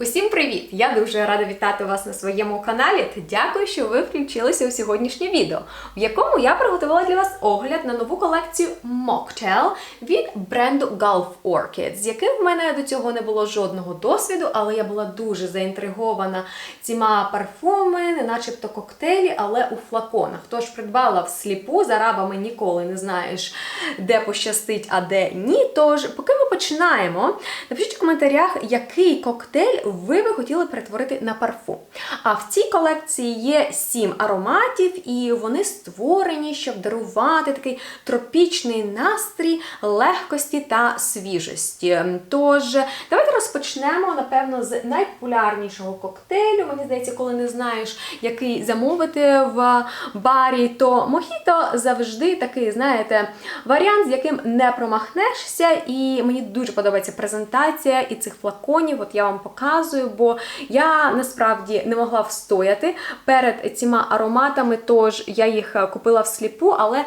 Усім привіт! Я дуже рада вітати вас на своєму каналі та дякую, що ви включилися у сьогоднішнє відео, в якому я приготувала для вас огляд на нову колекцію Mocktail від бренду Gulf Orchid, з яким в мене до цього не було жодного досвіду, але я була дуже заінтригована цими парфуми, не начебто коктейлі, але у флаконах. Тож придбала всліпу, за рабами ніколи не знаєш, де пощастить, а де ні. Тож, поки ми починаємо, напишіть в коментарях, який коктейль ви би хотіли перетворити на парфум. А в цій колекції є сім ароматів, і вони створені, щоб дарувати такий тропічний настрій легкості та свіжості. Тож, давайте розпочнемо, напевно, з найпопулярнішого коктейлю. Мені здається, коли не знаєш, який замовити в барі, то мохіто завжди такий, знаєте, варіант, з яким не промахнешся. І мені дуже подобається презентація і цих флаконів. От я вам показую, бо я насправді не могла встояти перед цими ароматами, тож я їх купила всліпу, але.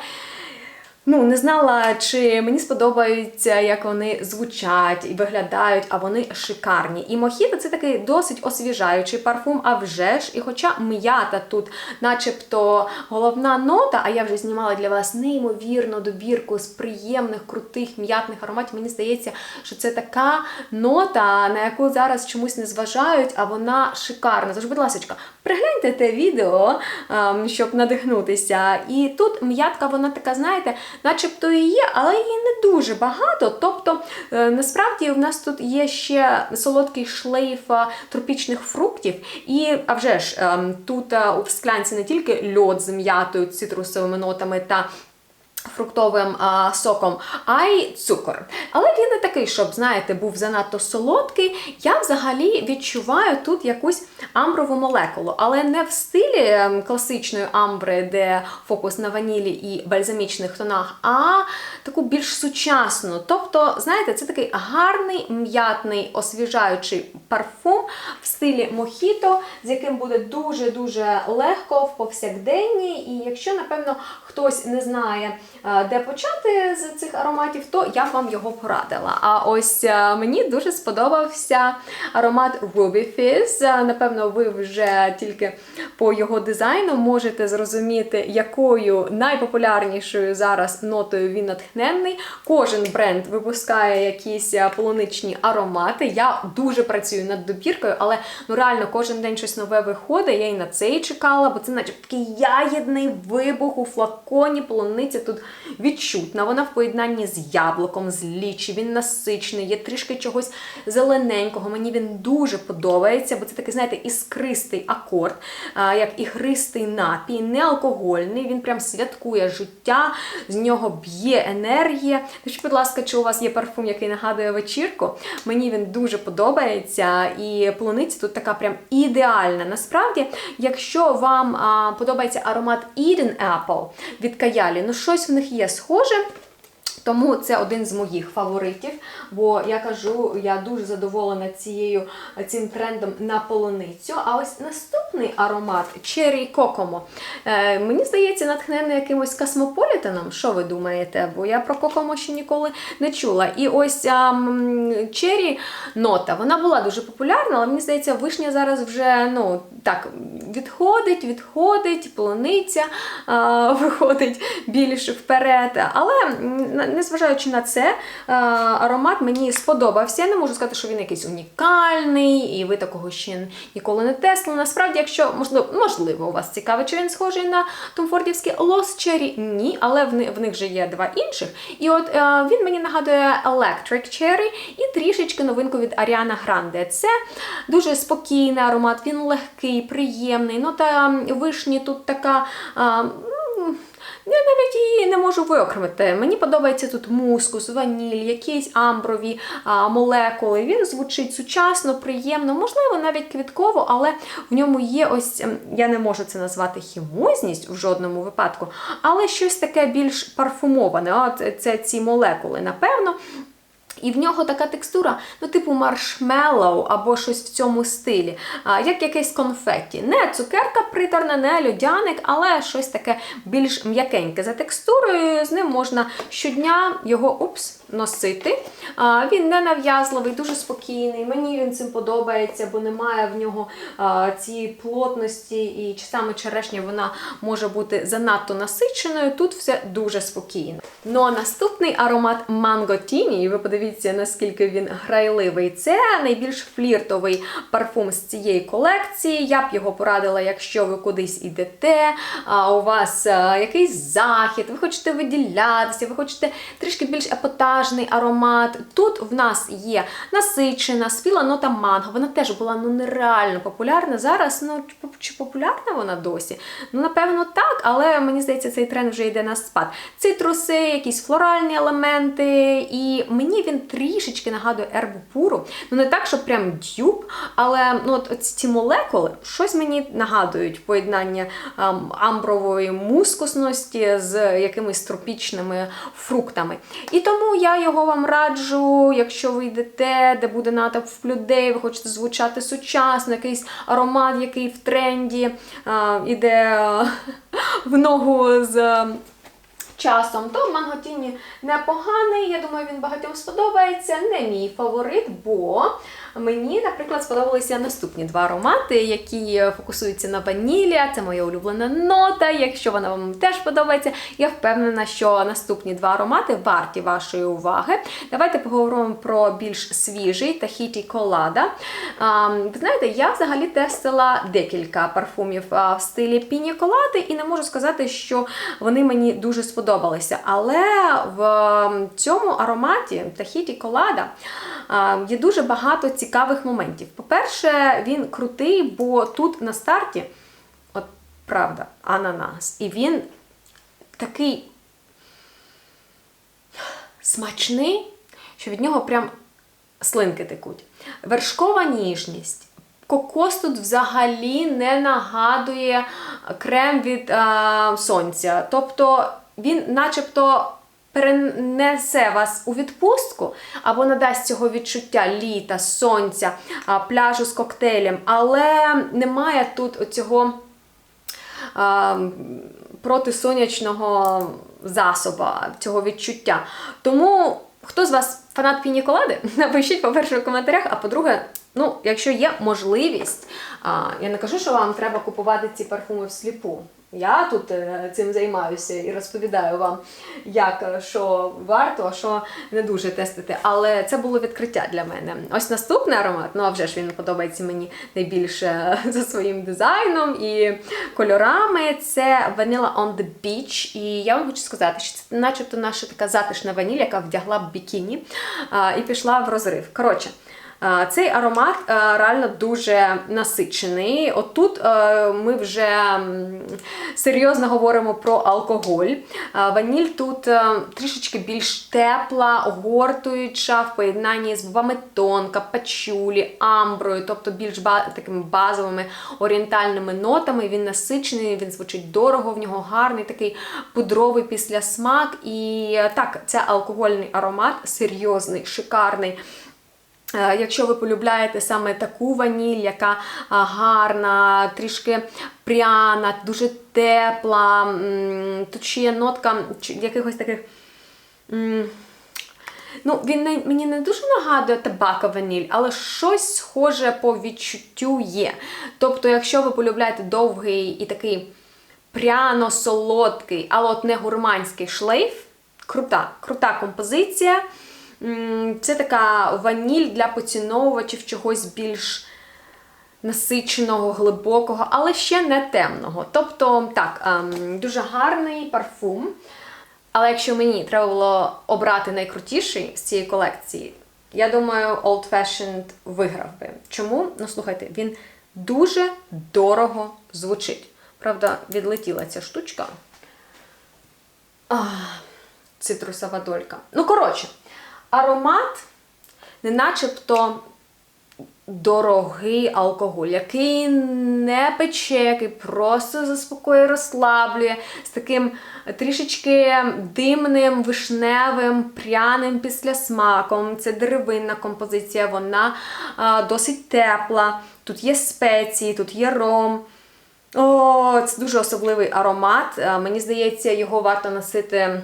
Ну, не знала, чи мені сподобаються, як вони звучать і виглядають, а вони шикарні. І мохіто це такий досить освіжаючий парфум, а вже ж. І хоча м'ята тут, начебто, головна нота, а я вже знімала для вас неймовірну добірку з приємних, крутих м'ятних ароматів, мені здається, що це така нота, на яку зараз чомусь не зважають, а вона шикарна. Тож, будь ласка, пригляньте те відео, ем, щоб надихнутися. І тут м'ятка, вона така, знаєте, начебто і є, але її не дуже багато. Тобто, е, насправді, в нас тут є ще солодкий шлейф е, тропічних фруктів. І, а вже ж, ем, тут у в склянці не тільки льод з м'ятою, цитрусовими нотами та Фруктовим а, соком, а й цукор. Але він не такий, щоб, знаєте, був занадто солодкий. Я взагалі відчуваю тут якусь амброву молекулу, але не в стилі ем, класичної амбри, де фокус на ванілі і бальзамічних тонах, а таку більш сучасну. Тобто, знаєте, це такий гарний, м'ятний, освіжаючий парфум в стилі мохіто, з яким буде дуже-дуже легко в повсякденні. І якщо, напевно, хтось не знає, де почати з цих ароматів, то я б вам його порадила. А ось е, мені дуже сподобався аромат Ruby Fizz. Е, Напевно, ви вже тільки по його дизайну можете зрозуміти, якою найпопулярнішою зараз нотою він натхненний. Кожен бренд випускає якісь полуничні аромати. Я дуже працюю над добіркою, але ну реально кожен день щось нове виходить. Я і на цей чекала, бо це, наче такий ягідний вибух у флаконі. Полуниця тут відчутна. Вона в поєднанні з яблуком, з лічі, він насичений, є трішки чогось зелененького. Мені він дуже подобається, бо це такий, знаєте, іскристий акорд, як ігристий напій, не алкогольний. Він прям святкує життя, з нього б'є енергія. Скажіть, будь ласка, чи у вас є парфум, який нагадує вечірку? Мені він дуже подобається, і полуниця тут така прям ідеальна. Насправді, якщо вам а, подобається аромат Eden Apple від Каялі, ну щось в них є схоже. Тому це один з моїх фаворитів, бо я кажу, я дуже задоволена цією цим трендом на полуницю. А ось наступний аромат Cherry Kokomo. Е, мені здається, натхнений якимось космополітаном. Що ви думаєте? Бо я про Kokomo ще ніколи не чула. І ось Cherry нота, вона була дуже популярна, але мені здається, вишня зараз вже ну так відходить, відходить, полуниця е, виходить більш вперед. Але незважаючи на це, е, аромат мені сподобався. Я не можу сказати, що він якийсь унікальний, і ви такого ще ніколи не тесли. Насправді, якщо можливо, можливо, у вас цікавить, чи він схожий на Томфордівський Lost Cherry, ні, але в, них вже є два інших. І от е, він мені нагадує Electric Cherry і трішечки новинку від Ariana Grande. Це дуже спокійний аромат, він легкий, приємний. Ну вишні тут така. Я навіть її не можу виокремити. Мені подобається тут мускус, ваніль, якісь амброві а, молекули. Він звучить сучасно, приємно, можливо, навіть квітково, але в ньому є ось, ем, я не можу це назвати хімозність в жодному випадку, але щось таке більш парфумоване. От це ці молекули, напевно. І в нього така текстура, ну, типу маршмеллоу або щось в цьому стилі, а, як якесь конфетті. Не цукерка приторна, не льодяник, але щось таке більш м'якеньке за текстурою. З ним можна щодня його упс, носити. Він не нав'язливий, дуже спокійний. Мені він цим подобається, бо немає в нього цієї плотності, і часами черешня вона може бути занадто насиченою. Тут все дуже спокійно. Ну а наступний аромат Mango Tini, і ви подивіться, наскільки він грайливий. Це найбільш фліртовий парфум з цієї колекції. Я б його порадила, якщо ви кудись ідете, а у вас якийсь захід, ви хочете виділятися, ви хочете трішки більш епатажний аромат. Тут в нас є насичена, спіла нота манго. Вона теж була ну нереально популярна. Зараз, ну чи популярна вона досі? Ну, напевно, так, але мені здається, цей тренд вже йде на спад. Цитруси, якісь флоральні елементи, і мені він трішечки нагадує ербу пуру. Ну не так, що прям дюб, але ну, от ці молекули щось мені нагадують поєднання ем, амбрової мускусності з якимись тропічними фруктами. І тому я його вам раджу, якщо ви йдете, де буде натовп людей, ви хочете звучати сучасно, якийсь аромат, який в тренді іде в ногу з. Часом, то Манготіні непоганий. Я думаю, він багатьом сподобається. Не мій фаворит, бо мені, наприклад, сподобалися наступні два аромати, які фокусуються на ванілі. Це моя улюблена нота. Якщо вона вам теж подобається, я впевнена, що наступні два аромати варті вашої уваги. Давайте поговоримо про більш свіжий Tahiti Colada. А, Ви знаєте, я взагалі тестила декілька парфумів в стилі піні колади, і не можу сказати, що вони мені дуже сподобалися. Але в цьому ароматі Tahiti Colada а, є дуже багато цікавих моментів. По-перше, він крутий, бо тут на старті, от правда, ананас. І він такий смачний, що від нього прям слинки текуть. Вершкова ніжність. Кокос тут взагалі не нагадує крем від е, сонця. Тобто він начебто перенесе вас у відпустку або надасть цього відчуття літа, сонця, пляжу з коктейлем, але немає тут оцього а, протисонячного засоба, цього відчуття. Тому, хто з вас фанат пініколади, напишіть, по-перше, в коментарях, а по-друге, ну, якщо є можливість, а, я не кажу, що вам треба купувати ці парфуми всліпу. Я тут е, цим займаюся і розповідаю вам, як е, що варто, а що не дуже тестити. Але це було відкриття для мене. Ось наступний аромат, ну а вже ж він подобається мені найбільше за своїм дизайном і кольорами. Це Vanilla on the Beach. І я вам хочу сказати, що це начебто наша така затишна ваніль, яка вдягла б бікіні а, і пішла в розрив. Коротше. Цей аромат реально дуже насичений. Отут ми вже серйозно говоримо про алкоголь. Ваніль тут трішечки більш тепла, огортуюча в поєднанні з бобами тонка, пачулі, амброю, тобто більш такими базовими орієнтальними нотами. Він насичений, він звучить дорого, в нього гарний такий пудровий післясмак. І е, так, це алкогольний аромат, серйозний, шикарний. Е, Якщо ви полюбляєте саме таку ваніль, яка гарна, трішки пряна, дуже тепла, тут ще є нотка якихось таких. Ну, він не, мені не дуже нагадує табака ваніль, але щось схоже по відчуттю є. Тобто, якщо ви полюбляєте довгий і такий пряно-солодкий, але от не гурманський шлейф, крута, крута композиція. Це така ваніль для поціновувачів чогось більш насиченого, глибокого, але ще не темного. Тобто, так, ем, дуже гарний парфум. Але якщо мені треба було обрати найкрутіший з цієї колекції, я думаю, Old Fashioned виграв би. Чому? Ну, слухайте, він дуже дорого звучить. Правда, відлетіла ця штучка. Ах, цитрусова долька. Ну, коротше, аромат, не начебто дорогий алкоголь, який не пече, який просто заспокоює, розслаблює, з таким трішечки димним, вишневим, пряним післясмаком. Це деревинна композиція, вона а, досить тепла. Тут є спеції, тут є ром. О, це дуже особливий аромат. Мені здається, його варто носити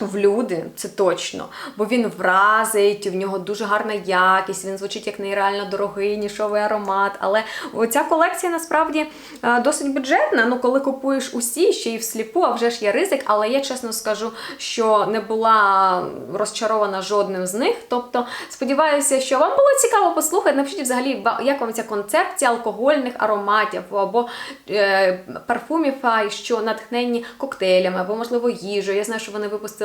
в люди, це точно. Бо він вразить, в нього дуже гарна якість, він звучить як нереально дорогий, нішовий аромат. Але ця колекція насправді е, досить бюджетна. Ну, коли купуєш усі, ще й всліпу, а вже ж є ризик. Але я чесно скажу, що не була розчарована жодним з них. Тобто, сподіваюся, що вам було цікаво послухати. Напишіть взагалі, як вам ця концепція алкогольних ароматів або е, парфумів, що натхненні коктейлями, або, можливо, їжею. Я знаю, що вони випустили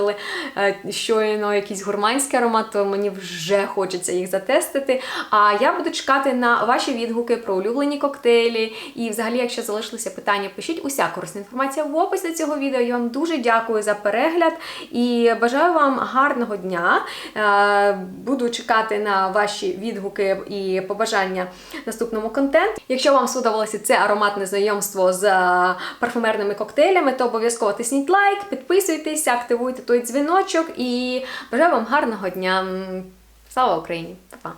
е, щойно якийсь гурманський аромат, то мені вже хочеться їх затестити. А я буду чекати на ваші відгуки про улюблені коктейлі. І, взагалі, якщо залишилися питання, пишіть уся корисна інформація в описі цього відео. Я вам дуже дякую за перегляд і бажаю вам гарного дня. Е, Буду чекати на ваші відгуки і побажання наступному контенту. Якщо вам сподобалося це ароматне знайомство з е, парфумерними коктейлями, то обов'язково тисніть лайк, підписуйтесь, активуйте той дзвіночок і бажаю вам гарного дня. Слава Україні! Па-па!